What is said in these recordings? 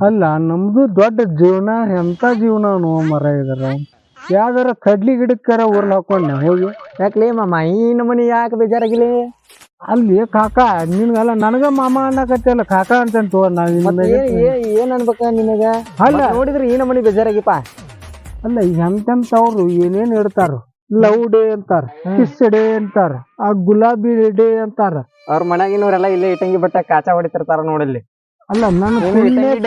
ಅಲ್ಲ ನಮ್ದು ದೊಡ್ಡ ಜೀವನ ಎಂತ ಜೀವನ ನೋ ಮರ ಇದಾರ ಯಾವ್ದಾರ ಕಡ್ಲಿ ಗಿಡಕ್ಕರ ಊರ್ಲ್ ಹಾಕೊಂಡೆ ಹೋಗಿ? ಯಾಕಲೇ ಮಾಮ ಈ ನಮನಿ ಯಾಕೆ ಬೇಜಾರಾಗಿಲ್ಲ? ಅಲ್ಲಿ ಕಾಕ ನಿನ್ಗಲ್ಲ ನನಗ ಮಾಮ ಅನ್ನಕತ್ತಲ್ಲ ಕಾಕ ಅಂತ ಏನ್ ಅನ್ಬೇಕ ನಿನಗ? ಅಲ್ಲ. ನೋಡಿದ್ರೆ ಈ ನಮನಿ ಬೇಜಾರಾಗಿಪ್ಪ. ಅಲ್ಲ ಎಂತೆಂತವ್ರು ಏನೇನ್ ಇಡ್ತಾರ ಲವ್ ಡೇ ಅಂತಾರ ಕಿಸ್ ಡೇ ಅಂತಾರ ಆ ಗುಲಾಬಿ ಡೇ ಅಂತಾರ. ಅವ್ರ ಮನ್ಯಾಗಿನವ್ರೆಲ್ಲ ಇಲ್ಲೇ ಇಟ್ಟಂಗಿ ಬಟ್ಟ ಕಾಚಾ ಹೊಡಿತಿರ್ತಾರ ನೋಡಲ್ಲಿ ಅಲ್ಲ ನನ್ನ ಪುಣ್ಯಕ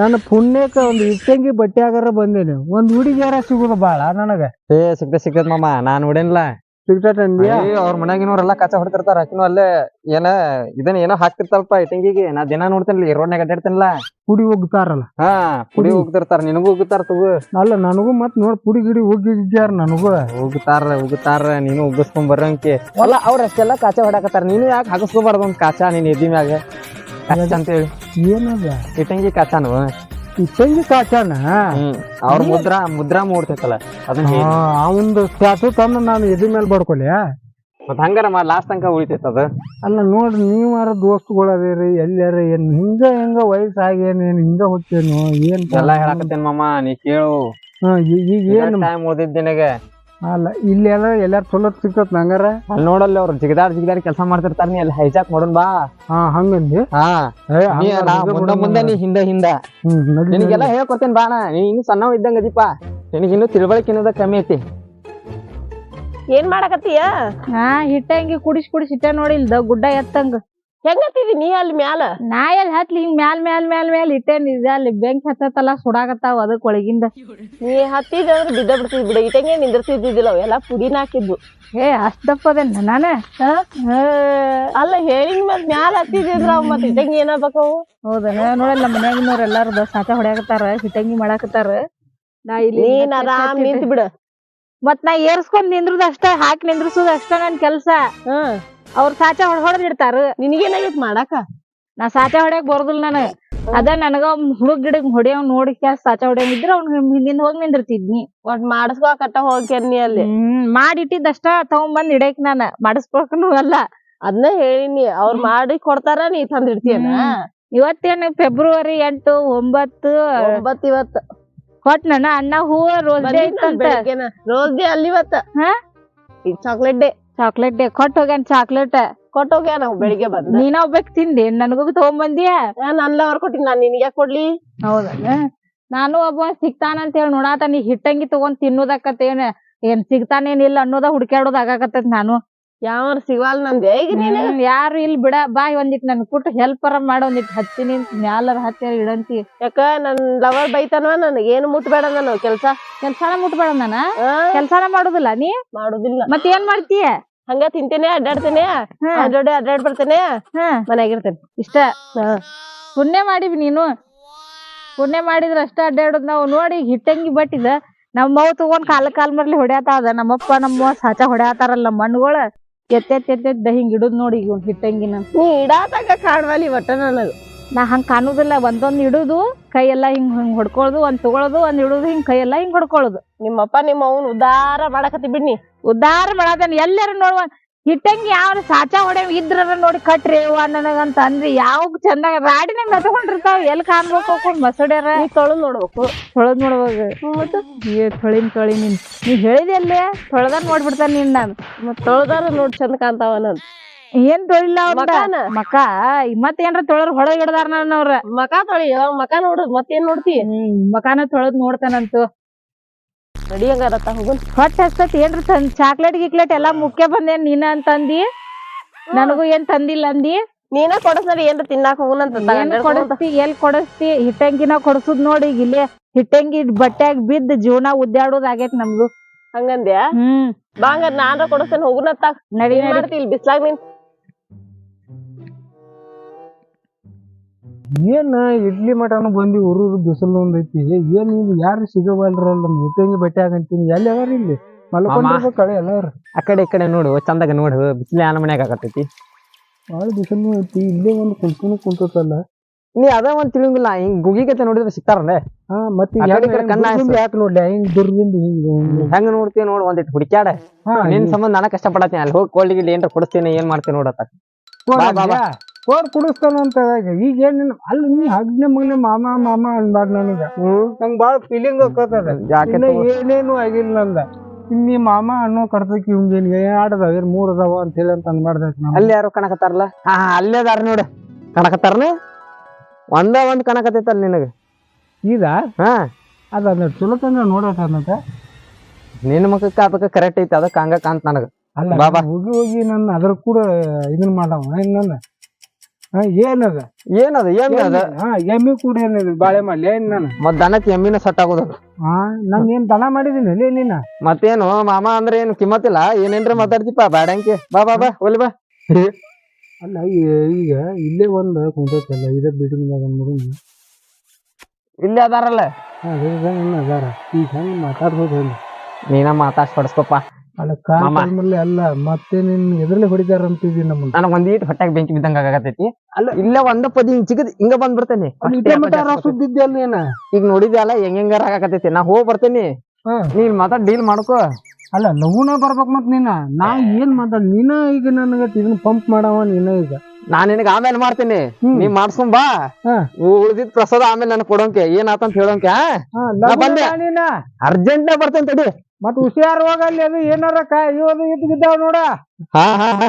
ನನ್ನ ಪುಣ್ಯಕ ಒಂದು ಇಟ್ಟಂಗಿ ಬಟ್ಟೆಯಾಗಾರ ಬಂದೇನೆ. ಒಂದ್ ಹುಡುಗಿಯಾರ ಸಿಗುದು ಬಾಳ ನನಗ. ಏ ಸಿಕ್ತ ಸಿಗ್ತದ ಮಾಮ ನಾನ್ ನೋಡೇನಿಲ್ಲ ಸಿಗ್ತೈತಂದ್ಯಾ ಅವ್ರ ಮನ್ಯಾಗಿನವ್ರೆಲ್ಲ ಕಾಚಾ ಹೊಡ್ತಿರ್ತಾರ ಆಕಿನೂ ಅಲ್ಲೇ ಏನ ಇದನ್ನ ಏನೋ ಹಾಕ್ತಿರ್ತಾರಪ್ಪ ಇಟ್ಟಂಗಿಗೆ. ನಾ ದಿನ ನೋಡ್ತೇನಿಲ್ಲ ರೋಡ್ನಾಗ ಅಡ್ಡಾಡ್ತೇನಿಲ್ಲ ಪುಡಿ ಹೋಗ್ತಾರಲ್ಲ. ಹಾ ಪುಡಿ ಹೋಗ್ತಿರ್ತಾರ ನಿನಗೂ ಹೋಗ್ತಾರ ತಗೋ. ಅಲ್ಲ ನನಗೂ ಮತ್ ನೋಡ್ ಪುಡಿ ಗಿಡಿ ಹೋಗಿದ್ಯಾರ ನನಗೂ. ಹೋಗ್ತಾರ ಹೋಗ್ತಾರ ನೀನು ಉಗ್ಗಿಸ್ಕೊಂಡ್ ಬರಂಕಿ. ಅಲ್ಲ ಅವ್ರ ಅಷ್ಟೆಲ್ಲ ಕಾಚಾ ಹೊಡಕತ್ತಾರ ನೀನು ಯಾಕೆ ಹಾಕಿಸ್ಕೊಬಾರ್ದು ಒಂದ್ ಕಾಚಾ ನೀನ್ ಎದಿ ಮ್ಯಾಗ? ಅಂತೇಳಿ ಏನದ ಇಟ್ಟಂಗಿ ಕಾಚಾನು ಇಟ್ಟಂಗಿ ಕಾಚಾನ ಹ್ಮ್ ಅವ್ರ ಮುದ್ರಾ ಮುದ್ರಾ ಮೂಡ್ತೈತಲ್ಲ ಅದನ್ನ ಅವಂದು ಸ್ಟ್ಯಾಚು ತಂದು ನಾನು ಎದಿ ಮೇಲೆ ಬಡ್ಕೊಲಿ ಮತ್ ಹಂಗಾರ ಮಾ ಲಾಸ್ಟ್ ತನಕ ಉಳಿತೈತ ಅದು? ಅಲ್ಲ ನೋಡ್ರಿ ನೀವಾರ ದೋಸ್ತುಗಳು ಅದೇರಿ ಎಲ್ಲಾರ ಏನ್ ಹಿಂಗ ಹೆಂಗ ವಯಸ್ಸಾಗೇನ್ ಏನ್ ಹಿಂಗ ಹೊತ್ತೇನು ಏನ್ ಎಲ್ಲಾ ಹೇಳಾಕತ್ತೇನ್ ಮಾಮ ನೀ ಕೇಳು. ಹಾ, ಈಗ ಏನ್? ಟೈಮ್ ಓದಿದ್ದ ನಿನಗೆ. ಅಲ್ಲ ಇಲ್ಲಿ ಎಲ್ಲ ಎಲ್ಲಾರು ಚಲೋ ಸಿಗ್ತತ್ ನಂಗಾರ. ಅಲ್ಲಿ ನೋಡಲ್ಲ ಅವ್ರು ಜಿಗದಾರ್ ಜಿಗದಾಡ್ ಕೆಲಸ ಮಾಡ್ತಿರ್ತಾರ ನೀ ಅಲ್ಲಿ ಹೈಜಾಕ್ ಮಾಡೋಣ ಬಾ. ಹಾ ಹಂಗಂದಿ ಹಾ. ನೀ ಹಂಗಾರ್ ನಾ ಮುಂದ ಮುಂದೆ ನೀ ಹಿಂದ ಹಿಂದ. ನಿನಗೆಲ್ಲ ಹೇಳ್ಕೊಡ್ತೇನೆ ಬಾ ನಾ. ನೀ ಇನ್ನು ಸಣ್ಣವ್ ಇದ್ದಂಗ ಅದೀಪ ನಿನಗಿನ್ನು ತಿಳುವಳಿಕೆ ಅನ್ನೋದ ಕಮ್ಮಿ ಐತಿ. ಏನ್ ಮಾಡಕತ್ತೀಯ? ಹಾ ಹಿಟ್ಟಂಗಿ ಕುಡಿಸ್ ಕುಡಿಸ್ ಹಿಟ್ಟ ನೋಡಿಲ್ದ ಗುಡ್ಡ ಎತ್ತಂಗ. ಹೆಂಗತ್ತಿದಿ ನೀ ಅಲ್ಲಿ ಮ್ಯಾಲ? ನಾ ಎಲ್ಲಿ ಹತ್ಲಿ? ಹಿಂಗ್ ಮ್ಯಾಲ್ ಮ್ಯಾಲ್ ಮ್ಯಾಲ್ ಮ್ಯಾಲ್ ಇಟ್ಟೇನ್. ಇದೆ ಅಲ್ಲಿ ಬೆಂಕಿ ಹತ್ತತ್ತಲ್ಲ ಸುಡಾಕತ್ತಾವ ಅದಕ್ ಒಳಗಿಂದ. ನೀ ಹತ್ತಿದ ಅಂದ್ರೆ ಬಿದ್ದ ಬಿಡ್ತಿದ್ ಬಿಡ. ಇಟ್ಟಂಗೆ ನಿಂದಿರ್ತಿದ್ದಿಲ್ಲ ಎಲ್ಲ ಎಲ್ಲಾ ಪುಡಿನ ಹಾಕಿದ್ವು ಏ ಅಷ್ಟ್ ದಪ್ಪದೇನ ನಾನೇ? ಅಲ್ಲ ಹೇಳಿ ಮತ್ ಮ್ಯಾಲ ಹತ್ತಿದ್ರ ಅವ್ ಮತ್ ಇಟ್ಟಂಗಿ ಏನಾಗ್ಬೇಕು ಅವು? ಹೌದನ ನೋಡಲ್ಲ ನಮ್ಮ ಮನ್ಯಾಗಿನವ್ರ ಎಲ್ಲಾರು ಬಸ್ ಸಾಕ ಹೊಡ್ಯಾಕತ್ತಾರ ಹಿಟ್ಟಂಗಿ ಮಾಡಾಕತ್ತಾರ. ನಾ ಇಲ್ಲಿ ನೀನ್ ಆರಾಮ್ ನಿಂತ್ ಬಿಡ. ಮತ್ ನಾ ಏರ್ಸ್ಕೊಂಡ್ ನಿಂದ್ರದ್ ಅಷ್ಟ ಹಾಕಿ ನಿಂದ್ರಸುದ್ ಅಷ್ಟ ನನ್ ಕೆಲ್ಸ. ಹ್ಮ್. ಅವ್ರ ಸಾಚ ಹೊಡ್ ಹೊಡೆದ್ ಇಡ್ತಾರ. ನಿನಗೇನಾಗೈತ್ ಮಾಡಾಕ? ನಾ ಸಾಚ ಹೊಡ್ಯಾಕ್ ಬರೋದಿಲ್ಲ ನನಗ ಅದ ನನಗ ಹುಡುಗ್ ಗಿಡಕ್ ಹೊಡಿಯವ್ ನೋಡಿ ಕ್ಯಾಸ್ ಸಾಚ ಇದ್ರ ಅವ್ನ ಹಿಂದಿಂದ ಹೋಗಿ ನಿಂದಿರ್ತಿದ್ನಿ. ಒಟ್ ಮಾಡಿಸ್ಕೊಕಟ್ಟ ಹೋಗ್ಕೇನಿ ಅಲ್ಲಿ. ಹ್ಮ್ ಮಾಡಿಟ್ಟಿದ್ದಷ್ಟ ತಗೊಂಬಂದ್ ಇಡಕ್ ನಾನ. ಮಾಡಿಸ್ಕೊಳಕನು ಅಲ್ಲ. ಅದನ್ನ ಹೇಳಿನಿ ಅವ್ರ ಮಾಡಿ ಕೊಡ್ತಾರ ನೀ ತಂದ್ ಇಡ್ತೀಯನ ಇವತ್ತೇನು ಫೆಬ್ರವರಿ ಎಂಟು ಒಂಬತ್ತು? ಒಂಬತ್ ಇವತ್ತ. ಕೊಟ್ ನನ್ನ ಅಣ್ಣ ಹೂವ ರೋಸ್ ಡೇ ಇತ್ತಂತ. ರೋಸ್ ಡೇ ಅಲ್ಲಿ ಇವತ್ತ. ಚಾಕ್ಲೇಟ್ ಡೇ ಚಾಕ್ಲೇಟ್ ಡೇ ಕೊಟ್ಟ ಹೋಗ್ಯಾನ ಚಾಕ್ಲೇಟ್ ಕೊಟ್ಟೋಗ್ಯ ನಾವು ಬೆಳಿಗ್ಗೆ ಬಂದ. ನೀನ ಒಬ್ಬಕ್ ತಿಂದಿ ನನಗೂ ತಗೊಂಬಂದಿಯ? ನನ್ ಅವ್ರ ಕೊಟ್ಟಿನಿ ನಾನ್ ನಿನ್ಗೆ ಯಾಕೆ ಕೊಡ್ಲಿ? ಹೌದಾ? ನಾನು ಒಬ್ಬ ಸಿಗ್ತಾನಂತ ಹೇಳಿ ನೋಡಾತ ನೀ ಹಿಟ್ಟಂಗಿ ತಗೊಂಡ್ ತಿನ್ನೋದಕ್ಕತ್ತೇನ. ಏನ್ ಸಿಗ್ತಾನೇನಿಲ್ಲ ಅನ್ನೋದ ಹುಡ್ಕ್ಯಾಡೋದ್ ಆಗಾಕತ್ತೈತ್ ನಾನು. ಯಾವ ಸಿಗವಾಲ್ ನಂದೆ? ಈಗ ನೀನು? ಯಾರು ಇಲ್ಲಿ ಬಿಡ ಬಾಯ್ ಒಂದಿಟ್ ನನ್ ಕುಟ್ ಹೆಲ್ಪರ ಮಾಡ ಒಂದಿಟ್ ಹತ್ತೀನಿ ಮ್ಯಾಲರ ಹತ್ತಿರ ಇಡಂತಿ. ಯಾಕ ನನ್ ಲವರ್ ಬೈತಾನವ ನನಗೆ? ಏನು ಮುಟ್ಬೇಡ ನಾನು ಕೆಲ್ಸ? ಕೆಲ್ಸಾನ ಮುಟ್ಬೇಡ ನಾನ? ಕೆಲ್ಸಾನ ಮಾಡುದಿಲ್ಲ ನೀ? ಮಾಡುದಿಲ್ಲ. ಮತ್ ಏನ್ ಮಾಡ್ತೀಯ? ಹಂಗ ತಿಂತೇನೆ ಅಡ್ಡಾಡ್ತೇನೆ ಅಡ್ಡಾಡಿ ಅಡ್ಡಾಡ್ ಬರ್ತೇನೆ ಹಾ. ಮನ್ಯಾಗಿರ್ತೇನೆ. ಇಷ್ಟ. ಪುಣ್ಯ ಮಾಡಿವಿ ನೀನು. ಪುಣ್ಯ ಮಾಡಿದ್ರ ಅಷ್ಟ ಅಡ್ಡಾಡೋದ್ ನಾವು. ನೋಡಿ ಹಿಟ್ಟಂಗಿ ಬಟ್ಟಿದ ನಮ್ಮವ್ ತಗೊಂಡ್ ಕಾಲ ಕಾಲ್ ಮರ್ಲಿ ಹೊಡ್ಯಾತಾದ. ನಮ್ಮಪ್ಪ ನಮ್ಮ ಸಾಚ ಹೊಡ್ಯಾತಾರಲ್ಲ ನಮ್ಮ ಮಣ್ಣುಗಳ. ಎತ್ತೆತ್ತೆತ್ತೆ ಎತ್ತೆತ್ ಹಿಂಗ್ ಇಡುದ್ ನೋಡಿ ಒಂದ್ ಹಿಟ್ಟಂಗಿನ. ನೀ ಇಡಾತಾಗ ಕಾಣ್ವಲ್ಲಿ ಒಟ್ಟ ನನಗ. ನಾ ಹಂಗೆ ಕಾಣುದಿಲ್ಲ. ಒಂದೊಂದು ಇಡುದು ಕೈ ಎಲ್ಲಾ ಹಿಂಗೆ ಹಿಂಗ್ ಹೊಡ್ಕೊಳ್ಳೋದು ಒಂದ್ ತಗೊಳ್ಳೋದು ಒಂದ್ ಇಡುದು ಹಿಂಗೆ ಕೈ ಎಲ್ಲಾ ಹಿಂಗ್ ಹೊಡ್ಕೊಳ್ಳೋದು ನಿಮ್ಮಪ್ಪ ನಿಮ್ಮ ಅವ್ನ ಉದಾರ ಮಾಡಕತ್ತಿ ಬಿಡ್ನಿ. ಉದ್ದಾರ ಮಾಡದನ್ ಎಲ್ಲರೂ ನೋಡುವ. ಹಿಟ್ಟಂಗಿ ಯಾವ ಸಾಚ ಹೊಡೆ ಇದ್ರ ನೋಡಿ ಕಟ್ರಿ ಅವ್ವ ನನಗಂತ ಅಂದ್ರಿ ಯಾವ ರಾಡಿ ರಾಡಿನ ಮೆತ್ಕೊಂಡಿರ್ತಾವ ಎಲ್ಲಿ ಕಾಣ್ಬೇಕು ಹೋಗ್ಕೊಂಡ್ ಮಸಡ್ಯಾರ. ನೀ ತೊಳೆದು ನೋಡ್ಬೇಕು. ತೊಳೆದ್ ನೋಡುವಾಗ ಏ ತೊಳಿನ್ ತೊಳಿ ನೀನ್ ನೀ ಹೇಳಿದೆ ಅಲ್ಲೇ ತೊಳೆದ ನೋಡ್ಬಿಡ್ತಾನೆ ನಿನ್ನ ನಾನು. ತೊಳದಾರ ತೊಳ್ದಾರ ನೋಡ್ ಚಂದ ಕಾಣ್ತಾವ ನನ್. ಏನ್ ತೊಳಿಲ್ಲ ಅವ್ರ? ಮಕ ಮತ್ ಏನ್ರ ತೊಳರ್ ಹೊಳಗ್ ಹಿಡ್ದಾರ ನನ್ನ ಅವ್ರ. ಮಕ ತೊಳಿ ಮಕ ನೋಡು ಮತ್ತೇನ್ ನೋಡ್ತಿ? ಮಕಾನ ತೊಳದ್ ನೋಡ್ತಾನಂತು. ರೆಡಿ ಹಂಗಾರತ್ತ ಹೋಗುನ್. ಹೊಟ್ಟೆ ಹಸ್ತತ್ ಏನ್ರ ತಂದ್ ಚಾಕ್ಲೇಟ್ ಗಿಕ್ಲೇಟ್ ಎಲ್ಲಾ ಮುಖ್ಯ ಬಂದೇನ್ ನೀನ ಅಂತಂದಿ? ನನಗೂ ಏನ್ ತಂದಿಲ್ಲ ಅಂದಿ? ನೀನ ಕೊಡಸ್ನಡಿ ಏನ್ರ ತಿನ್ನಾಕ ಹೋಗುನಂತ ಕೊಡಸ್ತಿ ಎಲ್ ಕೊಡಸ್ತಿ? ಹಿಟ್ಟಂಗಿನ ಕೊಡಸುದ್ ನೋಡಿ ಈಗ ಇಲ್ಲೇ ಹಿಟ್ಟಂಗಿ ಬಟ್ಟ್ಯಾಗ ಬಿದ್ದ ಜೀವನ ಉದ್ಯಾಡೋದ್ ಆಗೇತ್ ನಮ್ದು. ಹಂಗಂದ್ಯಾ? ಹ್ಮ್. ಬಾಂಗ ನಾನ್ರ ಕೊಡಸ್ತೇನೆ ಹೋಗುನತ್ತ. ನಡಿ. ಮಾಡ್ತಿ ಇಲ್ಲಿ ಬಿಸ್ಲಾಗ್ ನೀನ್? ಏನ್ ಇಡ್ಲಿ ಮಟನ ಬಂದಿ ಉರುರು ಬಿಸಿಲು ಒಂದೈತಿ ಏನ್ ಇಲ್ಲಿ ಯಾರು ಸಿಗವಲ್ರಲ್ಲ ಮುಟ್ಟಂಗಿ ಬಟ್ಟೆ ಆಗಂತೀನಿ ಎಲ್ಲಿ ಅದಾರ ಇಲ್ಲಿ? ಮಲ್ಕೊಂಡು ಕಡೆ ಎಲ್ಲಾರು? ಆ ಕಡೆ ಈ ಕಡೆ ನೋಡು ಚಂದಾಗ ನೋಡು ಬಿಸಿಲು ಯಾನ ಮನ್ಯಾಗ ಆಗತೈತಿ? ಬಾಳ ಬಿಸಿಲು ಐತಿ ಇಲ್ಲೇ ಒಂದು ಕುಂತು ಕುಂತಲ್ಲ ನೀ ಅದ ಒಂದ್ ತಿಳಿಯಂಗಿಲ್ಲ ಹಿಂಗ್ ಗುಗಿಗತೆ ನೋಡಿದ್ರೆ ಸಿಗ್ತಾರಲ್ಲ ಹಾ ಮತ್ತೆ. ಯಾಕೆ ನೋಡ್ಲಿ? ಹಿಂಗ್ ದುರ್ದಿಂದ ಹಿಂಗ್ ನೋಡ್ತೀವಿ ನೋಡು ಒಂದಿಟ್ಟು ಹುಡುಕ್ಯಾಡ. ನಿನ್ ಸಂಬಂಧ ನಾನ ಕಷ್ಟಪಡತ್ತೀನಿ ಅಲ್ಲಿ ಹೋಗಿ ಗಿಲ್ ಏನ್ರ ಕೊಡಿಸ್ತೀನಿ ಏನ್ ಮಾಡ್ತೀನಿ ನೋಡತ್ತ. ಬಾ, ಕುಡಿಸ್ತಾನ ಅಂತ ಓಡ್ ಕುಡಿಸ್ತಾನಂತ ಈಗ ಏನು ಅಲ್ಲಿ ನೀ ಹಗ್ನೆ ಮಗ್ನೆ ಮಾಮ ಮಾಮ ಅನ್ಬಾರ್ದು ನನಗ. ನಂಗ್ ಬಾಳ ಫೀಲಿಂಗ್ ಆಕತ್ತದ. ಏನೇನು ಆಗಿಲ್ಲ ನಂದ. ಇನ್ನಿ ಮಾಮ ಅನ್ನೋ ಕರ್ತಕ್ಕೆ ಏನ್ ಅದಾವ ಏನ್ ಮೂರ್ ಅದಾವ ಅಂತ ಹೇಳಿ ಅಂತ ಅನ್ಬಾರ್ದು. ಅಲ್ಲಿ ಯಾರು ಕಣಕತ್ತಾರಲ್ಲ? ಹಾ ಅಲ್ಲೇ ಅದಾರ ನೋಡು. ಕಣಕತ್ತಾರನ? ಒಂದ ಒಂದ್ ಕಣಕತ್ತೈತ ನಿನಗ. ಈಗ ಹಾ. ಅದ ಚಲೋ ಚಲೋ ತಂದ ನೋಡತ್ತ ನಿನ್ನ ಮುಖಕ್ಕ ಅದಕ್ಕ ಕರೆಕ್ಟ್ ಐತಿ ಅದಕ್ಕೆ ಹಂಗ ಕಾಂತ ನನಗ. ಅಲ್ಲ ಬಾಬಾ. ಹೋಗಿ ಹೋಗಿ ನನ್ನ ಅದ್ರ ಕೂಡ ಇದನ್ ಮಾಡವ. ನನ್ನ? ಏನದ? ಏನದ ಏನ್ ಅದ? ಹಾ ಎಮ್ಮಿ ಕೂಡ ಏನಿದೆ ಬಾಳೆ ಮಾಡ್ಲಿ ಏನ್ ನಾನು? ಮತ್ ದನಕ್ ಎಮ್ಮಿನ ಸಟ್ ಆಗೋದ ಹಾ ನಾನ್ ಏನ್ ದನ ಮಾಡಿದೀನಿ ಲೇ ನೀನ? ಮತ್ತೇನು ಮಾಮ ಅಂದ್ರೆ ಏನು ಕಿಮ್ಮತ್ತಿಲ್ಲ ಏನೇನ್ರ ಮಾತಾಡ್ತಿಪ್ಪ ಬ್ಯಾಡಂಕಿ. ಬಾ ಬಾ ಬಾ ಒಲಿ ಬಾ. ಅಲ್ಲ ಈಗ ಇಲ್ಲೇ ಒಂದ್ ಕುಂತಲ್ಲ ಇದ ಬಿಲ್ಡಿಂಗ್ ಮಗನ ಇಲ್ಲೇ ಅದಾರಲ್ಲ? ಅದಾರ. ಈಗ ಹೆಂಗ್ ಮಾತಾಡ್ಬೋದು ನೀನ ಮಾತಾಡ್ಸ್ ಪಡಿಸ್ಕೊಪ್ಪ ಅಲ್ಲ ಕಾಲ್ ಮಾಮ. ಮೇಲೆ ಅಲ್ಲ ಮತ್ತೆ ನಿನ್ ಎದ್ರಲ್ಲಿ ಹೊಡಿತಾರ ಅಂತಿದ್ದಿ ನಮ್ಮನ್ನ. ನನಗ್ ಒಂದೀಟ್ ಹೊಟ್ಯಾಗ ಬೆಂಕಿ ಬಿದ್ದಂಗ ಆಗತೈತಿ ಅಲ್ಲ. ಇಲ್ಲ ಒಂದ ಪದಿ ಹಿಂಗ್ ಚಿಕ್ಕದ್ ಹಿಂಗ ಬಂದ್ ಬರ್ತೇನೆ ಮಟ್ಟ ಸುದ್ದಿದ್ದೆ ಅಲ್ಲ ಏನ ಈಗ ನೋಡಿದ್ದೆ ಅಲ್ಲ ಹೆಂಗ್ ಹೆಂಗಾರ ಆಗತೈತಿ ನಾ ಹೋಗ್ ಬರ್ತೇನಿ. ಹಾ. ನೀನ್ ಮಾತಾಡ್ ಡೀಲ್ ಮಾಡ್ಕೋ. ಅಲ್ಲ ಲಘುನ ಬರ್ಬೇಕ್ ಮತ್ ನೀನ. ನಾ ಏನ್ ಮಾತಾಡ ನೀನ ಈಗ ನನಗ ಇದನ್ನ ಪಂಪ್ ಮಾಡವ ನೀನ ಈಗ. ನಾನ್ ನಿನಗ ಆಮೇಲೆ ಮಾಡ್ತೇನಿ. ನೀನ್ ನೀ ಮಾಡ್ಸ್ಕೊಂಡ್ ಬಾ. ಹಾ. ಉಳ್ದಿದ್ ಪ್ರಸಾದ ಆಮೇಲೆ ನನ್ ಕೊಡೋಂಕೆ. ಏನಾತಂತ ಹೇಳೋಂಕೆ ಹಾ, ಲಘುನ. ಬಾ ನೀನ ಅರ್ಜೆಂಟ್ ಬರ್ತೇನೆ ತಡಿ. ಮತ್ ಹುಷಾರ್ ಹೋಗಲ್ಲಿ ಅದು ಏನಾರ ಕಾ ಅದು ಇದ್ ಬಿದ್ದಾವ ನೋಡ. ಹಾ ಹಾ ಹಾ.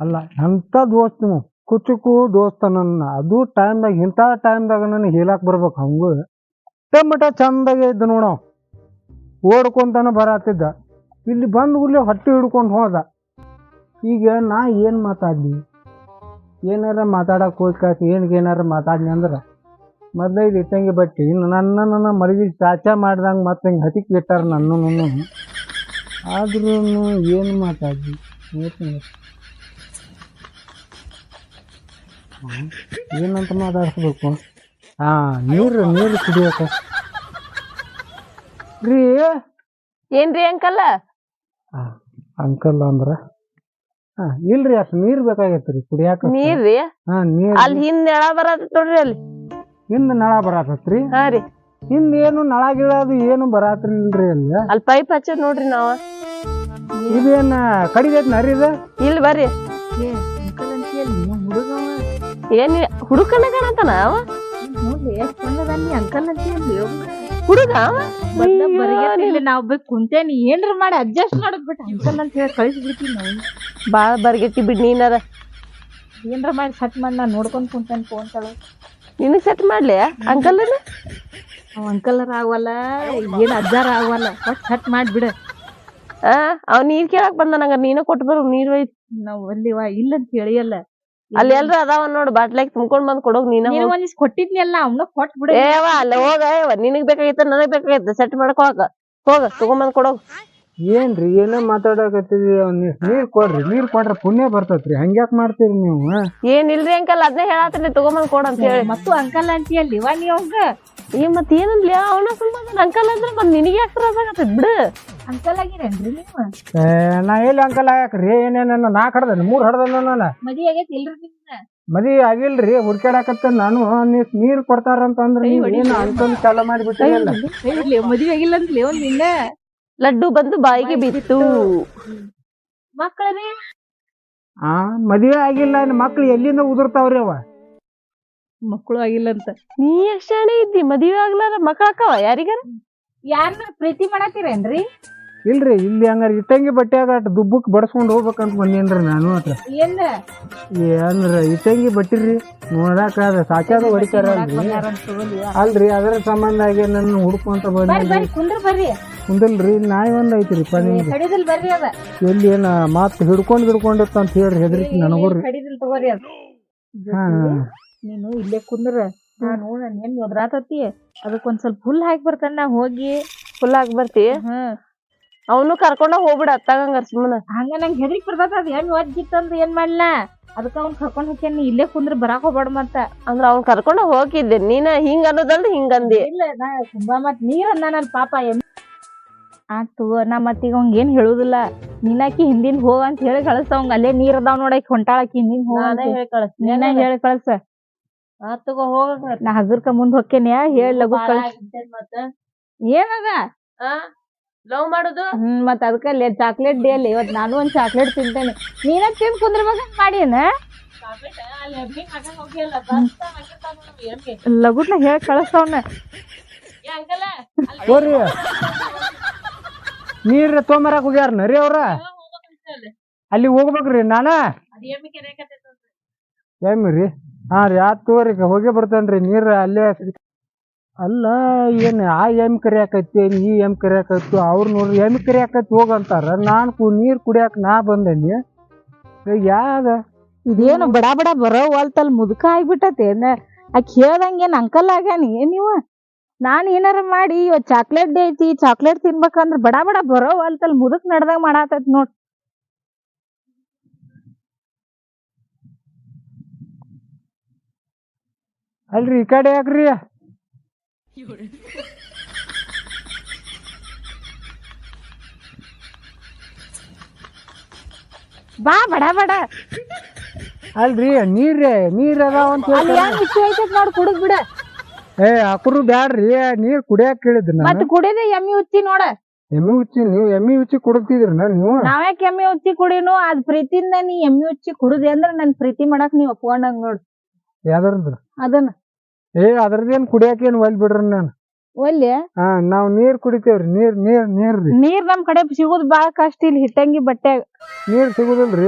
ಅಲ್ಲ ಎಂತ ದೋಸ್ತ ನೀವು ಕುಚುಕು ದೋಸ್ತ ನನ್ನ. ಅದು ಟೈಮ್ದಾಗ ಇಂಥ ಟೈಮ್ದಾಗ ನನಗೆ ಹೇಳಕ್ ಬರ್ಬೇಕು ಹಂಗು. ಟೊಮೆಟೊ ಚಂದಾಗೆ ಇದ್ದ ನೋಡ ಓಡ್ಕೊಂತಾನ ಬರತ್ತಿದ್ದ ಇಲ್ಲಿ ಬಂದ್ ಕೂಡ್ಲೆ ಹೊಟ್ಟೆ ಹಿಡ್ಕೊಂಡು ಹೋದ. ಈಗ ನಾ ಏನ್ ಮಾತಾಡ್ಲಿ? ಏನಾರ ಮಾತಾಡಕ್ ಹೋಗ್ಕಾಯ್ತು ಏನ್ಗೆ ಏನಾರ ಮಾತಾಡ್ಲಿ ಅಂದ್ರ ಮೊದ್ಲ ಇದು ಇಟ್ಟಂಗೆ ಬಟ್ಟಿ. ಇನ್ನು ನನ್ನ ನನ್ನ ಮಲಗಿ ಚಾಚಾ ಮಾಡ್ದಂಗೆ ಮತ್ತೆ ಹಿಂಗೆ ಹತಿಕ್ ಬಿಟ್ಟಾರ ನನ್ನ ಆದ್ರೂ ಏನು ಮಾತಾಡಿ. ಏನಂತ ಮಾತಾಡ್ಸ್ಬೇಕು? ಹಾ ನೀರು ನೀರು ಕುಡಿಯಕ ರೀ. ಏನ್ರಿ ಅಂಕಲ್? ಅಂಕಲ್ ಅಂದ್ರ? ಹಾ ಇಲ್ರಿ ಅಷ್ಟು ನೀರ್ ಬೇಕಾಗೈತ್ರಿ ಕುಡಿಯಾಕ ನೀರ್ರಿ? ಹಾ ನೀರ್ ಅಲ್ಲಿ ಹಿಂದೆ ಬರತ್ತ ನೋಡ್ರಿ ಅಲ್ಲಿ. ಹಿಂದ್ ನಳ ಬರಾತತ್ರಿ? ಹಾ ರೀ. ಹಿಂದ್ ಏನು ನಳ ಗಿಳ ಅದು ಏನು ಬರಾತ್ರಿ ಇಲ್ರಿ ಅಲ್ಲಿ ಅಲ್ಲಿ ಪೈಪ್ ಹಚ್ಚ ನೋಡ್ರಿ ನಾವ. ಇದೇನ ಕಡಿದೈತಿ ನರಿ ಇದು? ಇಲ್ ಬರ್ರಿ. ಏನ್ ಹುಡುಕನ ಕಾಣತಾನ ಅವ? ಹುಡುಗ ನಾವ್ ಬೇಕು ಕುಂತೇನಿ ಏನ್ರ ಮಾಡಿ ಅಡ್ಜಸ್ಟ್ ಮಾಡೋದ್ ಬಿಟ್ಟು ಅಂಕಲ್ ಅಂತ ಹೇಳಿ ಕಳಿಸ್ಬಿಡ್ತೀನಿ ನಾವು. ಬಾಳ ಬರ್ಗೆಟ್ಟಿ ಬಿಡ್ ನೀನಾರ. ಏನ್ರ ಮಾಡಿ ಸಟ್ ಮಾಡಿ ನಾ ನೋಡ್ಕೊಂಡ್ ಕುಂತೇನೆ ಫೋನ್ ತಳ ನಿನಗ್ ಸೆಟ್ ಮಾಡ್ಲಿ ಅಂಕಲ್ ಅಂಕಲರ್ ಆಗವಲ್ಲ ಏನ್ ಅಜ್ಜಾರ ಆಗವಲ್ಲ ಸೆಟ್ ಮಾಡ್ಬಿಡು. ಆ ಅವ್ ನೀರ್ ಕೇಳಕ್ ಬಂದ ನಂಗ ನೀನ ಕೊಟ್ಟು ಬರು ನೀರ್ ನಾವ್ ವಾ ಇಲ್ಲ ಅಂತ ಹೇಳಿಯಲ್ಲ. ಅಲ್ಲಿ ಎಲ್ರ ಅದಾವ ನೋಡು ಬಾಟ್ಲಾಗ ತುಂಬ್ಕೊಂಡ್ ಬಂದ್ ಕೊಡೋಗ್ ನೀನ ನೀನು ಒಂದಿಸ್ ಕೊಟ್ಟಿದ್ನಲ್ಲ ಅವ್ನ ಕೊಟ್ ಬಿಡ. ಅಲ್ಲ ಹೋಗ ನಿನಗ್ ಬೇಕಾಗಿತ್ತ ನನಗ್ ಬೇಕಾಗಿತ್ತ ಸೆಟ್ ಮಾಡ್ಕೊಳಕ ಹೋಗ ತಗೊಂಬಂದ್ ಕೊಡೋಗ್. ಏನ್ರಿ? ಏನೋ ಮಾತಾಡಕತ್ತೀರಿ ನೀರ್ ನೀರ್ ಕೊಡ್ರಿ ನೀರ್ ಕೊಡ್ರಿ ಪುಣ್ಯ ಬರ್ತೈತ್ರಿ. ಹಂಗ್ಯಾಕ್ ಮಾಡ್ತೀರಿ ನೀವು? ಏನಿಲ್ರಿ ಇಲ್ರಿ ಅಂಕಲ್ ಅದನ್ನೇ ಹೇಳತ್ತೀನಿ ತಗೊಂಬಂದ್ ಕೊಡ ಅಂತ ಹೇಳಿ. ಮತ್ತು ಅಂಕಲ್ ಅಂತಿ ಅಲ್ಲಿವ ನೀ ಅವಂಗ? ಏ ಮತ್ ಏನಂದ್ಲಿ ಅವನ ಸುಮ್ಮನೆ ಅಂಕಲ್ ಅಂದ್ರೆ ಮತ್ ನಿನಗೆ ಯಾಕೆ ತ್ರಾಸ ಆಗತ್ತೆ ಬಿಡು. ಅಂಕಲ್ ಆಗಿರೇನ್ರಿ ನೀವು? ಏ, ನಾ ಎಲ್ಲಿ ಅಂಕಲ್ ಆಯಾಕ್ರಿ ಏನೇನ ನಾಲ್ಕು ಹಡ್ದನ ಮೂರ್ ಹಡ್ದನ್ ನಾನು ಮದಿ ಆಗೈತಿ ಇಲ್ರಿ ನಿಮ್ಮ ಮದಿ ಆಗಿಲ್ರಿ ಹುಡ್ಕ್ಯಾಡಕತ್ತ ನಾನು. ನೀ- ನೀರ್ ಕೊಡ್ತಾರಂತ ಅಂದ್ರ ನೀವ್ ಏನ್ ಅಂಕಲ್ ಚಾಲ ಮಾಡಿಬಿಟ್ರಿ ಮದ್ವೆ ಆಗಿಲ್ಲ ಅಂತಲೇ ಒಂದ್ ನಿನ್ನ ಲಡ್ಡು ಬಂದು ಬಾಯಿಗೆ ಬಿತ್ತು. ಮಕ್ಕಳೇ ಆ ಮದ್ವೆ ಆಗಿಲ್ಲ ಮಕ್ಳು ಎಲ್ಲಿಂದ ಉದುರ್ತಾವ್ರಿ ಅವ? ಮಕ್ಕಳು ಆಗಿಲ್ಲ ಅಂತ. ನೀ ಎಷ್ಟ್ ಶಾಣೆ ಇದ್ದಿ? ಮದುವೆ ಆಗ್ಲಾರ ಮಕ್ಕಳಕ್ಕವ ಯಾರಿಗಾರ ಯಾರನ್ನ ಪ್ರೀತಿ ಮಾಡತ್ತೀರೇನ್ರಿ ಇಲ್ರಿ ಇಲ್ಲಿ ಹಂಗಾರೆ ಇಟ್ಟಂಗಿ ಬಟ್ಟ್ಯಾಗ ಅಟ್ ದುಬ್ಬಕ್ ಬಡ್ಸ್ಕೊಂಡು ಹೋಗ್ಬೇಕಂತ ಬಂದೇನ್ರಿ ನಾನು ಏನ್ ಏನ್ರ ಇಟ್ಟಂಗಿ ಬಟ್ಟಿರಿ ನೋಡಾಕ ಅದ ಸಾಕ್ಯಾದ ಹೊಡಿತಾರ ಅಲ್ರಿ. ಅದರ ಸಂಬಂಧ ಆಗಿ ನನ್ನ ಹುಡ್ಕೊಂತ ಬಂದ್ರಿ ಬರ್ರಿ ಕುಂದ್ರ ಬರ್ರಿ. ಕುಂದಲ್ರಿ ನಾಯಿ ಒಂದ್ ಐತ್ರಿ ಅದ. ಎಲ್ಲಿ ಏನ ಮಾತ್ ಹಿಡ್ಕೊಂಡ್ ಹಿಡ್ಕೊಂಡಿತ್ತ ಅಂತ ಹೇಳ್ರಿ ಹೆದರಿಕೆ ನನಗೋರಿ ಹಾ. ನೀನು ಇಲ್ಲೇ ಕುಂದ್ರ. ನಾನು ನನ್ ಏನ್ ಒದ್ರಾತತಿ? ಅದಕ್ಕೊಂದ್ ಸ್ವಲ್ಪ ಹುಲ್ ಹಾಕಿ ಬರ್ತಾನ ನಾ ಹೋಗಿ. ಫುಲ್ ಹಾಕಿ ಬರ್ತಿ? ಹ್ಮ್. ಅವನು ಕರ್ಕೊಂಡ ಹೋಗ್ಬಿಡ ಅತ್ತಾಗಂಗಾರ ಸುಮ್ಮನ ಹಂಗ ನಂಗೆ ಹೆದ್ರಿಕ್ ಬರ್ತದ ಅದ್ ಹೆಣ್ಣು ಒಜ್ಜಿತ್ತಂದ್ರ ಏನ್ ಮಾಡ್ಲ? ಅದಕ್ಕ ಅವ್ನ್ ಕರ್ಕೊಂಡ್ ಹೋಗ್ತೇನೆ ಇಲ್ಲೇ ಕುಂದ್ರ ಬರಾಕ್ ಹೋಗ್ಬೇಡ ಮತ್ತ. ಅಂದ್ರ ಅವ್ನ್ ಕರ್ಕೊಂಡ ಹೋಗಿದ್ದೆ ನೀನ ಹಿಂಗ ಅನ್ನೋದಲ್ದ ಹಿಂಗ ಅಂದಿ. ಇಲ್ಲ ನಾ ತುಂಬಾ ಮತ್ ನೀರ್ ಅಂದಾನಲ್ ಪಾಪ ಎಮ್ಮಿ ಆತು ನಾ ಮತ್ತೀಗ ಅವಂಗ ಏನ್ ಹೇಳುದಿಲ್ಲ. ನೀನಾಕಿ ಹಿಂದಿನ ಹೋಗ ಅಂತ ಹೇಳಿ ಕಳಿಸ್ತ ಅವಂಗ ಅಲ್ಲೇ ನೀರ್ ಅದಾವ್ ನೋಡಕ್ ಹೊಂಟಾಳಕಿ ಹಿಂದಿನ ಹೋಗ ಹೇಳಿ ಕಳಿಸ್ ನೀನ ಹೇಳಿ ಕಳ್ಸ. ಹೋಗ. ನಾ ಹಗರ್ಕ ಮುಂದ್ ಹೊಕ್ಕೇನಿ ಹೇಳಿ ಲಗು ಕಳ್ಸ. ಮತ್ತ? ಏನದ ಲವ್ ಮಾಡೋದು? ಹ್ಮ್ ಮತ್ ಅದಕ್ಕಲ್ಲಿ ಚಾಕ್ಲೇಟ್ ಡೇ ಅಲ್ಲಿ ಇವತ್ ನಾನು ಒಂದ್ ಚಾಕ್ಲೇಟ್ ತಿಂತೇನೆ. ನೀನ ತಿಂದ್ ಕುಂದ್ರಬೇಕಂತ ಮಾಡಿನ ಲಗುಟ್ನ ಹೇಳಿ ಕಳಿಸ್ತಾವನ. ಹೋರಿ ನೀರ್ ತೊಗೊಂಬರಕ್ ಹೋಗ್ಯಾರ ನರಿ ಅವ್ರ? ಅಲ್ಲಿ ಹೋಗ್ಬೇಕ್ರಿ ನಾನ? ಎಮ್ಮಿ ರೀ ಹಾ ರೀ ಆತ್ ತೋರಿ ಹೋಗಿ ಬರ್ತೇನ್ರಿ ನೀರ್ ಅಲ್ಲೇ ಅಲ್ಲ ಏನು ಆ ಎಂ ಕರಿಯಾಕತ್ತಿ ಈ ಎಂ ಕರಿಯಾಕತ್ತು ಅವ್ರು ನೋಡ್ರಿ ಎಂ ಕರಿಯಾಕತ್ತಿ ಹೋಗಂತಾರ ನಾನು ಕು ನೀರು ಕುಡಿಯಾಕ ನಾ ಬಂದೇನಿ. ಯಾವ ಇದೇನು ಬಡ ಬಡ ಬರೋ ಹೊಲ್ತಲ್ ಮುದುಕ ಆಗ್ಬಿಟ್ಟತಿ. ಆಕಿ ಏನು ಅಂಕಲ್ ಆಗ್ಯಾನಿ? ಏನ್ ನೀವು? ನಾನ್ ಏನಾರ ಮಾಡಿ ಇವತ್ತು ಚಾಕ್ಲೇಟ್ ಡೇ ಐತಿ ಚಾಕ್ಲೇಟ್ ತಿನ್ಬೇಕಂದ್ರ ಬಡ ಬಡ ಬರೋ ಹೊಲ್ತಲ್ ಮುದುಕ್ ನಡ್ದಂಗೆ ಮಾಡತ್ತ ನೋಡ್. ಅಲ್ರಿ ಈ ಕಡೆ ಯಾಕ್ರಿ? ಬಾ ಬಡ ಬಡ. ಅಲ್ರಿ ನೀರ್ ನೀರ್ ಅದಾವ ಅಂತ ಅಲ್ಲಿ ಹೇಳ್ತಾರ. ಐತೈತ್ ನೋಡ್ ಕುಡುದ್ ಬಿಡ. ಏ ಹಾಕುರು ಬ್ಯಾಡ್ರಿ ನೀರ್ ಕುಡಿಯಾಕ ಕೇಳಿದ್ರಿ ನಾನು. ಮತ್ ಕುಡಿದೆ ಎಮ್ಮಿ ಉಚ್ಚಿ ನೋಡ. ಎಮ್ಮಿ ಉಚ್ಚಿ ನೀವು ಎಮ್ಮಿ ಉಚ್ಚಿ ಕುಡಿದ್ತಿದ್ರಿ ನೀವು? ನಾವ್ಯಾಕೆ ಎಮ್ಮಿ ಉಚ್ಚಿ ಕುಡಿನು? ಅದ್ ಪ್ರೀತಿಯಿಂದ ನೀ ಎಮ್ಮಿ ಉಚ್ಚಿ ಕುಡಿದೆ ಅಂದ್ರೆ ನನ್ ಪ್ರೀತಿ ಮಾಡಕ್ ನೀವ್ ಒಪ್ಕೊಂಡಂಗ್ ನೋಡ್. ಯಾವ್ದ್ರದ್ದು? ಅದನ್ನ. ಏ ಅದ್ರದೇನ್ ಕುಡಿಯಾಕ ಏನ್ ಒಲ್ ಬಿಡ್ರಿ ನಾನು? ಒಲ್ಲೆ ಹಾ ನಾವ್ ನೀರ್ ಕುಡಿತೇವ್ರಿ ನೀರ್ ನೀರ್ ನೀರ್ ರೀ. ನೀರ್ ನಮ್ ಕಡೆ ಸಿಗುದ್ ಬಾಳ ಕಷ್ಟ ಇಲ್ಲಿ ಹಿಟ್ಟಂಗಿ ಬಟ್ಟೆ. ನೀರ್ ಸಿಗುದಿಲ್ರಿ?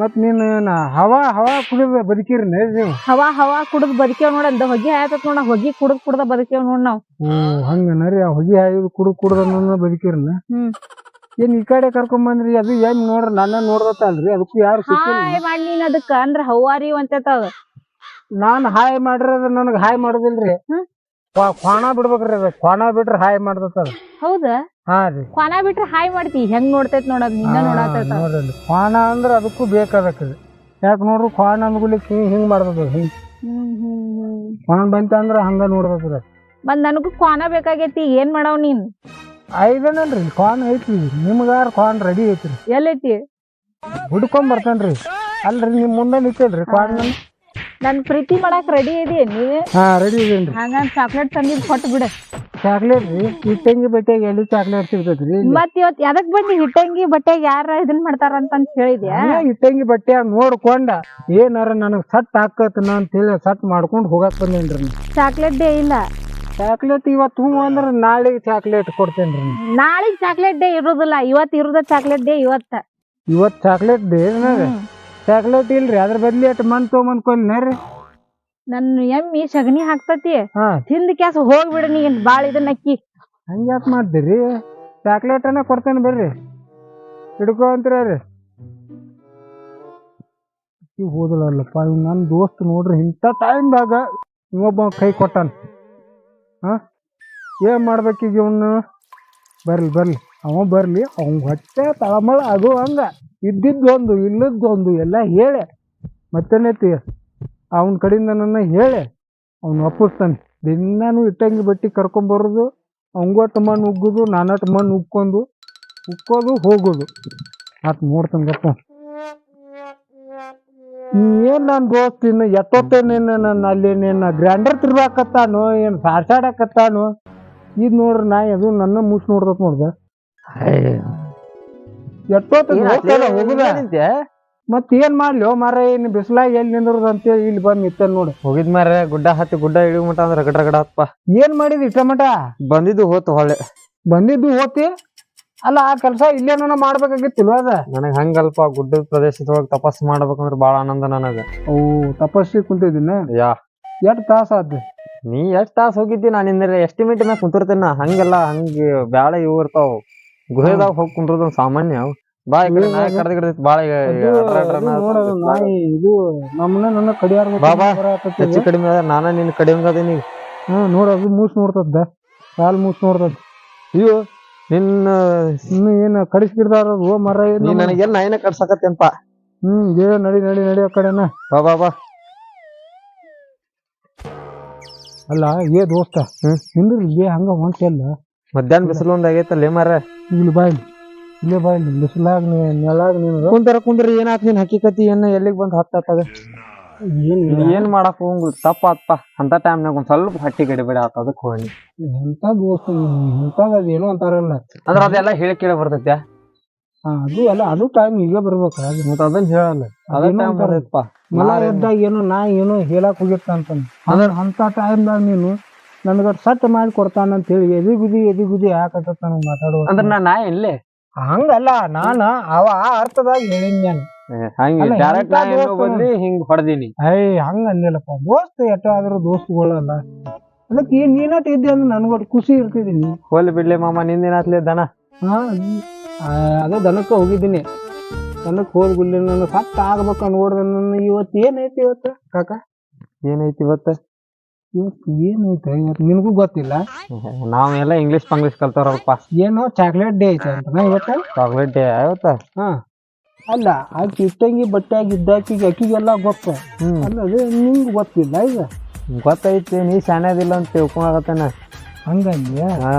ಮತ್ ನೀನ್ ನಾ- ಹವಾ ಹವಾ ಕುಡಿದ ಬದುಕಿರಿ ನೀವು? ಹವಾ ಹವಾ ಕುಡಿದ್ ಬದುಕೇವ್ ನೋಡ ಅಂದ ಹೊಗಿ ಆಯತತ್ ನೋಡ ಹೊಗಿ ಕುಡದ್ ಕುಡ್ದ ಬದುಕೇವ್ ನೋಡ್ ನಾವ್. ಓ ಹಂಗ ನರಿ ಆ ಹೊಗಿ ಹಾಯ್ದು ಕುಡು ಕುಡ್ದ ಬದುಕಿರನ? ಹ್ಮ್. ಏನ್ ಈ ಕಡೆ ಕರ್ಕೊಂಡ್ ಬಂದ್ರಿ ಅದು ಏನ್ ನೋಡ್ರಿ ನನ್ನ ನೋಡ್ದತ್ತಲ್ರಿ ಅದಕ್ಕೂ ಯಾರು ಸಿಕ್ಕಿಲ್ಲ ಹಾಯ್ ಮಾಡಿ ನೀನ್ ಅದಕ್ಕ ಅಂದ್ರ ಹವಾರಿ ಅಂತೇತದ ನಾನ್ ಹಾಯ್ ಮಾಡ್ರಿ ಅದ ನನಗ್ ಹಾಯ್ ಮಾಡುದಿಲ್ರಿ. ಕ್ವಾಣ ಬಿಡ್ಬೇಕ್ರಿ ಅದ. ಕ್ವಾಣ ಬಿಟ್ರೆ ಹಾಯ್ ಮಾಡ್ದತ್ತದ ಹೌದಾ? ಹಾ ರೀ. ಕ್ವಾನ ಬಿಟ್ರೆ ಹಾಯ್ ಮಾಡ್ತಿ. ಹೆಂಗ್ ನೋಡ್ತೈತ್ ನೋಡದ್ ನಿನ್ನ ನೋಡಾತೈತ ನೋಡ್ರಿ. ಕ್ವಾಣ ಅಂದ್ರ ಅದಕ್ಕೂ ಬೇಕಾದಕ್ಕದ. ಯಾಕೆ ನೋಡ್ರಿ ಕ್ವಾಣ ಅಂದ್ಗುಲಿಕ್ಕೆ ಹಿಂಗ್ ಮಾಡ್ದದ ಹಿಂಗ್. ಕ್ವಾಣ ಬಂತ ಅಂದ್ರ ಹಂಗ ನೋಡ್ಬೇಕ್ರ ಮತ್ ನನಗೂ ಕ್ವಾನ ಬೇಕಾಗೈತಿ. ಏನ್ ಮಾಡವ್ ನೀನ್? ಐದನಲ್ರಿ ಕ್ವಾಣ ಐತಿ ನಿಮ್ಗಾರ ಕ್ವಾಣ ರೆಡಿ ಐತ್ರಿ. ಎಲ್ಲೈತಿ? ಹುಡ್ಕೊಂಡ್ ಬರ್ತೇನ್ರಿ. ಅಲ್ರಿ ನಿಮ್ ಮುಂದೆ ನಿಂತೇನ್ರಿ ಕ್ವಾಣ ನನ್ ಪ್ರೀತಿ ಮಾಡಾಕ್ ರೆಡಿ ಇದೀಯ ಹಾ ರೆಡಿ ಇದೀನಿ ಹಂಗ ಚಾಕ್ಲೇಟ್ ತಂದಿದ್ ಕೊಟ್ಟು ಬಿಡ. ಚಾಕ್ಲೇಟ್ ರೀ ಇಟ್ಟಂಗಿ ಬಟ್ಟೆಗೆ ಎಲ್ಲಿ ಚಾಕ್ಲೇಟ್ ಸಿಗ್ತೈತ್ರಿ ಇಲ್ಲಿ. ಮತ್ ಇವತ್ ಎದಕ್ ಬಂದಿ ಹಿಟ್ಟಂಗಿ ಬಟ್ಟೆಗೆ ಯಾರ ಇದನ್ ಮಾಡ್ತಾರ ಅಂತ ಹೇಳಿದ್ಯಾ? ಹಂಗ ಇಟ್ಟಂಗಿ ಬಟ್ಟೆ ನೋಡ್ಕೊಂಡ ಏನಾರ ನನಗ್ ಸಟ್ ಹಾಕತನ ಅಂತ ಹೇಳಿ ಸಟ್ ಮಾಡ್ಕೊಂಡು ಹೋಗಕ್ ಬಂದೇನ್ರಿ. ಚಾಕ್ಲೇಟ್ ಡೇ ಇಲ್ಲ. ಚಾಕ್ಲೇಟ್ ಇವತ್ತು ಅಂದ್ರೆ ಅಂದ್ರ ನಾಳೆಗೆ ಚಾಕ್ಲೇಟ್ ಕೊಡ್ತೇನ್ರಿ ನಾಳೆ ಚಾಕ್ಲೇಟ್ ಡೇ ಇರುದಿಲ್ಲ ಇವತ್ ಇರೋದ ಚಾಕ್ಲೇಟ್ ಡೇ ಇವತ್ತ. ಇವತ್ತು ಚಾಕ್ಲೇಟ್ ಡೇ ಚಾಕ್ಲೇಟ್ ಇಲ್ರಿ ಅದ್ರ ಬದ್ಲಿ ಅಟ್ ಮನ್ ತೊಗೊಂಬಂದ್ ಕೊಲ್ನೇರಿ ನನ್ನ ಎಮ್ಮಿ ಸಗಣಿ ಹಾಕ್ತತಿ. ಹಾ. ತಿಂದ ಕ್ಯಾಸ ಹೋಗ್ಬಿಡ ನೀ ಬಾಳ ಇದನ್ನ ಅಕ್ಕಿ. ಹಂಗ್ಯಾಕ್ ಮಾಡ್ತೀರಿ? ಚಾಕ್ಲೇಟ್ ಅನ್ನ ಕೊಡ್ತೇನೆ ಬರ್ರಿ. ಹಿಡ್ಕೊ ಅಂತೀರಿ ಹೋದಲ್ಲಪ್ಪ ಇವ್ ನನ್ನ ದೋಸ್ತ್ ನೋಡ್ರಿ ಇಂಥ ಟೈಮ್ದಾಗ ಇವೊಬ್ಬ ಕೈ ಕೊಟ್ಟಾನ. ಹಾ? ಏನ್ ಮಾಡ್ಬೇಕೀಗ ಇವನ್ನ ಬರ್ಲಿ ಬರ್ಲಿ. ಅವ ಬರಲಿ ಅವ್ನ ಹೊಟ್ಟೆ ತಳಮಳ ಆಗೋ ಹಂಗ. ಇದ್ದಿದ್ದೊಂದು, ಇಲ್ಲದ್ದೊಂದು ಎಲ್ಲ ಹೇಳೆ. ಮತ್ತೇನೈತಿ? ಅವನ ಕಡೆಯಿಂದ ನನ್ನ ಹೇಳೆ. ಅವ್ನು ಒಪ್ಪಿಸ್ತಾನೆ. ದಿನಾನು ಇಟ್ಟಂಗಿ ಬಟ್ಟಿ ಕರ್ಕೊಂಬರೋದು ಅವಂಗೊಟ್ಟು ಮಣ್ಣು ಉಗ್ಗುದು ನಾನಟ್ಟು ಮಣ್ಣು ಉಕ್ಕೊಂಡು ಉಕ್ಕೋದು ಹೋಗೋದು. ಆತ್ ಏನು ಏನ್ ನನ್ನ ಇನ್ನು ಎತ್ತೋತೇನೇನ ನಿನ್ನ ಅಲ್ಲಿ ನಿನ್ನ ಗ್ರ್ಯಾಂಡರ್ ತಿರ್ಗಾಕತ್ತಾನು, ಏನು ಸಾರ್ಸಾಡಕತ್ತಾನು? ಇದು ನೋಡ್ರಿ ನಾ ಅದು ನನ್ನ ಮುಸ್ ನೋಡ್ದತ್ ನೋಡ್ದ. ಮತ್ ಏನ್ ಮಾಡ್ಲಿ ಮಾರ ಏನ್ ಬಿಸಿಲಾಗ ಎಲ್ಲಿ ನಿಂದ್ರದ ಅಂತೇಳಿ ಇಲ್ಲಿ ಬಂದ್ ನಿತ್ತ ನೋಡಿ. ಹೋಗಿದ್ ಮಾರ ಗುಡ್ಡ ಹತ್ತಿ ಗುಡ್ಡ ಇಳಿ ಮಟ ಅಂದ್ರ ರಗಡ ರಗಡ ಹತ್ಪ. ಏನ್ ಮಾಡಿದಿ ಟಮಟ ಬಂದಿದ್ದು ಹೋತು ಹೊಳೆ ಬಂದಿದ್ದು ಹೋತಿ? ಅಲ್ಲ ಆ ಕೆಲಸ ಇಲ್ಲೇನ ಮಾಡ್ಬೇಕಾಗಿತ್ತಿಲ್ವ ಅದ? ನನಗ್ ಹಂಗಲ್ಪ ಗುಡ್ಡದ ಪ್ರದೇಶದೊಳಗ ತಪಸ್ ಮಾಡ್ಬೇಕಂದ್ರೆ ಬಾಳ ಆನಂದ ನನಗ. ಓ ತಪಸ್ಸಿ ಕುಂತಿದ್ದೀನ? ಯಾ. ಎಷ್ಟ್ ತಾಸ ಆದ್ ನೀ ಎಷ್ಟ್ ತಾಸ ಹೋಗಿದ್ದಿ ನಾನು ಎಸ್ಟಿಮೇಟ್ ಮ್ಯಾಗ ಕುಂತಿರ್ತೇನ. ಹಂಗೆಲ್ಲ ಹಂಗ ಬ್ಯಾಳೆ ಇವು ಇರ್ತಾವ. ಗುಹೆದಾಗ ಹೋಗಿ ಕುಂದ್ರದ ಸಾಮಾನ್ಯ ಅವು. ಬಾ ಈ ಕಡೆ ನಾಯಿ ಕಡ್ದ ಗಿಡ್ದೈತಿ ಬಾಳ ಈಗ ಅಡ್ರ ನಾಯಿ ಇದು ನಮ್ಮನ್ನ ನನ್ನ ಕಡಿಯಾರ ಬಾ, ಬಾ. ಹೆಚ್ಚು ಕಡಿಮೆ ಅದ ನಾನ ನಿನ್ ಕಡಿಮೆ ಅದೀನಿ ಹಾ ನೋಡೋದು ಮೂಸ್ ನೋಡ್ತದ ಕಾಲ್ ಮೂಸ್ ನೋಡ್ತದ. ಅಯ್ಯೋ ನಿನ್ನ ಇನ್ನು ಏನು ಕಡಿಸ್ಕಿಡ್ದಾರ ಓ ಮರ ನೀ ನನಗೆಲ್ಲ ನಾಯಿನ ಕಡ್ಸಕತ್ತೇನ್ಪ ಹ್ಮ್ ಏ ನಡಿ ನಡಿ ನಡಿ ಆ ಕಡೆನ. ಬಾ ಬಾ ಬಾ. ಅಲ್ಲ ಏ ದೋಸ್ತ ಹ್ಮ್. ನಿಂದ್ರಿ ಏ ಹಂಗ ಹೊಂಟಿಯಲ್ಲ. ಮಧ್ಯಾಹ್ನ ಬಿಸಿಲು ಒಂದ್ ಆಗೈತಲ್ಲ ಮಾರ ಇಲ್ಲಿ ಬಾಯ್ಲಿ ಇಲ್ಲೇ. ಬಾಯ್ಲಿ ಬಿಸಿಲಾಗ ನೆಲಾಗ ನೀನು ಕುಂತರ ಕುಂದ್ರ ಏನಾತ್ ನೀನ್ ಹಕ್ಕಿಕತಿ ಏನ ಎಲ್ಲಿಗೆ ಬಂದ್ ಹತ್ತದ ಏನ್ ಮಾಡಕ್ ಹೋಗಂಗಿಲ್ಲ ತಪ್ಪ ಆತ್ಪ. ಅಂತ ಟೈಮ್ನಾಗ ಒಂದ್ ಸ್ವಲ್ಪ ಹಟ್ಟಿ ಗಡಿಬಿಡಿ ಆತ ಅದಕ್ಕೆ ಹೋಗಿ ಎಂತ ದೋಸ್ತ ಎಂತ ಅದೇನೋ ಅಂತಾರಲ್ಲ. ಅಂದ್ರ ಅದೆಲ್ಲ ಹೇಳಿ ಕೇಳಿ ಬರ್ತೈತ್ಯಾ? ಹಾ ಅದು ಅಲ್ಲ ಅದು ಟೈಮ್ ಈಗ ಬರ್ಬೇಕ ಅದು ಮತ್ತ ಅದನ್ನ ಹೇಳಲ್ಲ. ಅದೇ ಅದೇನೋ ಟೈಮ್ ಅಂತಾರ. ಬರ್ತೈತಪ್ಪ ಮಲ ನಾಳೆ- ಎದ್ದಾಗ ಏನು ನಾ ಏನು ಹೇಳಕ್ ಹೋಗಿತ್ತ ಅಂತ ಅಂತ ಟೈಮ್ದಾಗ ನೀನು ನನಗ ಸಟ್ ಮಾಡಿ ಕೊಡ್ತಾನ ಅಂತ ಹೇಳಿ ಎದಿ ಗುದಿ ಎದಿ ಗುದಿ ಯಾಕತ್ತ ನನಗ್ ಮಾತಾಡುವ ಅಂದ್ರ ನಾ ನಾ ಇಲ್ಲೇ? ಹಂಗಲ್ಲ ನಾನ ಅವ ಆ ಅರ್ಥದಾಗ ಹೇಳಿನ್ ನಾನು. ಹಂಗ ಅಲ್ಲ, ಡೈರೆಕ್ಟ್ ನಾ ಎಂತ ಎಲ್ಲೋ ದೋಸ್ತ? ಬಂದಿ ಹಿಂಗ್ ಹೊಡೆದೀನಿ. ಐ ಹಂಗ ಅಂದಿಲ್ಲಪ್ಪ ದೋಸ್ತ್ ಎಟ್ಟ ಆದ್ರೂ ದೋಸ್ತುಗಳಲ್ಲ. ಅದಕ್ಕೆ ಈ ನೀನಟ್ ಇದ್ದೆ ಅಂದ್ರೆ ನನ್ಗೊಟ್ಟು ಖುಷಿ ಇರ್ತಿದ್ದೀನಿ ಹೋಲಿ ಬಿಡ್ಲಿ ಮಾಮ ನಿಂದಿನಾತ್ಲಿ ದನ. ಹಾ ಆ, ಅದೇ ದನಕ್ಕೆ ಹೋಗಿದ್ದೀನಿ. ದನಕ್ಕೆ ಹೋದ್ ಗುಲ್ಲಿ ನನ್ನ ಸತ್ತ ಆಗ್ಬೇಕು ಅನ್ಬೋಡ್ದ ನನ್ನ ಇವತ್ತು ಏನೈತಿ ಇವತ್ತು ಕಾಕ? ಏನೈತಿ ಇವತ್ತ? ಇವತ್ತು ಏನೈತೆ ಇವತ್ತು ನಿನಗೂ ಗೊತ್ತಿಲ್ಲ. ನಾವೆಲ್ಲ ಇಂಗ್ಲಿಷ್ ಪಂಗ್ಲೀಷ್ ಕಲ್ತವ್ರಲ್ಪ ಏನು ಚಾಕ್ಲೇಟ್ ಡೇ ಐತೆ ಅಂತ ಇವತ್ತ? ಚಾಕ್ಲೇಟ್ ಡೇ ಆಯ್ತ? ಹಾ. ಅಲ್ಲ ಆಕಿ ಇಟ್ಟಂಗಿ ಆಗಿದ್ದ ಇದ್ದಾಕಿಗೆ ಅಕ್ಕಿಗೆಲ್ಲ ಗೊತ್ತ. ಅಲ್ಲ ಅದೇ ನಿಂಗೆ ಗೊತ್ತಿಲ್ಲ ಈಗ? ಗೊತ್ತೈತಿ ನೀ ಸಣ್ಣದಿಲ್ಲ ಅಂತ ತಿಳ್ಕೊಳಕತ್ತೇನ? ಹಂಗಂದ್ಯ? ಹಾ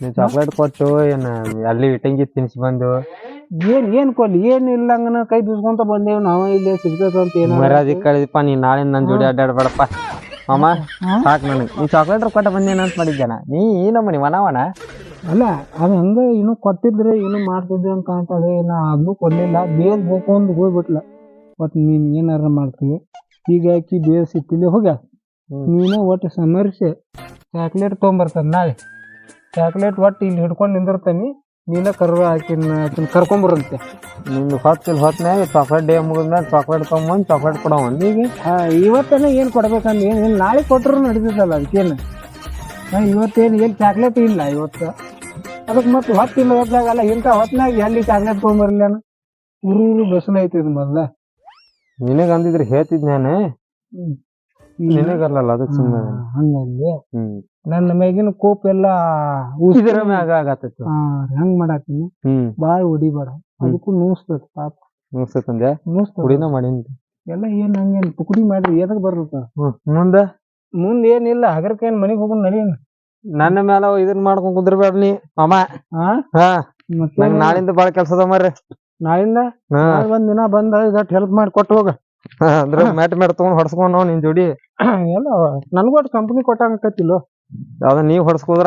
ನೀ ಚಾಕ್ಲೇಟ್ ಕೊಟ್ಟು ಏನು ಅಲ್ಲಿ ಇಟ್ಟಂಗಿ ತಿನ್ಸಿ ಬಂದು. ಏನ್ ಏನ್ ಕೊಡ್ಲಿ? ಏನ್ ಇಲ್ಲ ಹಂಗನ ಕೈ ಬಿಸ್ಕೊಂತ ಬಂದೇವ್ ನಾವು ಇಲ್ಲಿ ಸಿಗ್ತದಂತ ಏನು ಏನೋ ಮರ್ಯಾದಿ ಕಳಿದಪ್ಪ ನೀ ನಾಳೆ ನನ್ನ ಜೋಡಿ ಅಡ್ಡಾಡ್ಬೇಡಪ್ಪ ಮಾಮ ಸಾಕ್ ನನಗೆ. ನೀ ಚಾಕ್ಲೇಟ್ ಕೊಟ್ಟ ಬಂದೇನ ಅಂತ ಮಾಡಿದ್ದೇನ? ನೀ ಏನಮ್ಮನಿ ಮನವನ? ಅಲ್ಲ ಅದು ಹಂಗ ಇನ್ನು ಕೊಟ್ಟಿದ್ರೆ ಇನ್ನು ಮಾಡ್ತಿದ್ದೆ ಅಂತ ಕಾಣ್ತದೆ ನಾ ಅದನ್ನು ಕೊಡ್ಲಿಲ್ಲ. ಬೇಸ್ ಬೇಕು ಅಂತ ಹೋಗ್ಬಿಟ್ಲ. ಒಟ್ ನೀನ್ ಏನಾರ ಮಾಡ್ತೀವಿ? ಈಗ ಆಕಿ ಬೇಸ್ ಇಟ್ಟಿಲ್ಲ ಹೋಗ. ನೀನು ಒಟ್ಟು ಸಮರ್ಸಿ ಚಾಕ್ಲೇಟ್ ತೊಗೊಂಬರ್ತದ ನಾಳೆ. ಚಾಕ್ಲೇಟ್ ಒಟ್ಟು ಇಲ್ಲಿ ಹಿಡ್ಕೊಂಡು ನಿಂದಿರ್ತಾನಿ. ನೀನ ಕರ್ವ ಆಕಿನ ಆಕಿನ ಕರ್ಕೊಂಬರಂತೆ. ಹೊತ್ತು ಹೊತ್ತಿಲ್ ಹೊತ್ನ್ಯಾಗ ಚಾಕ್ಲೇಟ್ ಡೇ ಮುಗಿದ್ಮೇಲೆ ಚಾಕ್ಲೇಟ್ ತೊಗೊಂಬಂದು ಚಾಕ್ಲೇಟ್ ಕೊಡವ ಈಗ ಹಾಂ ಇವತ್ತೇನ ಏನು ಕೊಡ್ಬೇಕಂದ್ ಏನು ಏನು ನಾಳೆ ಕೊಟ್ಟರು ನಡೀತದಲ್ಲ ಅದಕ್ಕೇನು? ಹಾಂ ಇವತ್ತೇನು ಏನು ಚಾಕ್ಲೇಟ್ ಇಲ್ಲ ಇವತ್ತು. ಅದಕ್ಕೆ ಮತ್ತೆ ಹೊತ್ತಿಲ್ಲ ಹೊತ್ತಾಗಲ್ಲ ಇಂಥ ಹೊತ್ತಿನಾಗ ಎಲ್ಲಿ ಚಾಕ್ಲೇಟ್ ತೊಗೊಂಬರ್ಲೇನು ನಾನು ಊರು ಊರು ಬೆಸನ ಐತಿ ಇದು ಮೊದಲ. ನಿನಗೆ ಅಂದಿದ್ರೆ ಹೇಳ್ತಿದ್ ನಾನು. ಹ್ಮ್. ನಿನಗಲ್ಲಲ್ಲ ಅದಕ್ಕೆ ಸುಮ್ಮನೆ? ಹ್ಮ್. ನನ್ನ ಮೇಗಿನ ಕೋಪ ಎಲ್ಲ ಇದರ ಮ್ಯಾಗ ಆಗತ್ತೈತಿ. ಹೆಂಗ್ ಮಾಡಾತೀನಿ ಬಾಯ್ ಹೊಡಿಬೇಡ ಅದಕ್ಕೂ ನೂಸ್ತದ ಪಾಪ. ಮುಗಿಸ್ತಂದೆ ನೂಸ್ತದ ಕುಡಿನ ಮಾಡೀನಿ ಎಲ್ಲ ಏನ್ ಹಂಗೇನ್ ಪುಕುಡಿ ಮಾಡ್ರಿ ಎದಕ್ ಬರ್ಲತ್ತ ಮುಂದೆ? ಮುಂದ ಏನಿಲ್ಲ ಹಗರ್ಕೇನ್ ಮನಿಗ್ ಹೋಗೋಣ ನಡೀನ ನನ್ನ ಮೇಲೆ ಇದನ್ ಮಾಡ್ಕೊಂಡ್ ಕುಂದ್ರಬೇಡ ನೀ ಮಾಮ. ಹಾ? ಹಾ. ಮತ್ತೆ ನಂಗ್ ನಾಳಿಂದ ಬಾಳ ಕೆಲ್ಸದ ಮರ್ರಿ. ನಾಳಿಂದ? ಒಂದ್ ದಿನ ಬಂದ ಹೆಲ್ಪ್ ಮಾಡಿ ಕೊಟ್ಟು ಹೋಗ. ಅಂದ್ರ ಮ್ಯಾಟ್ ಮ್ಯಾಟ್ ತಗೊಂಡ್ ಹೊಡ್ಸ್ಕೊಂಡ್ ನಿನ್ ಜೋಡಿ. ಎಲ್ಲ ನನ್ಗೂ ಕಂಪನಿ ಕೊಟ್ಟಂಗ ಆಕತಿಲ್ಲೋ? ಯಾವ್ದ ನೀವ್ ಹೊಡ್ಸ್ಕೋದ್ರ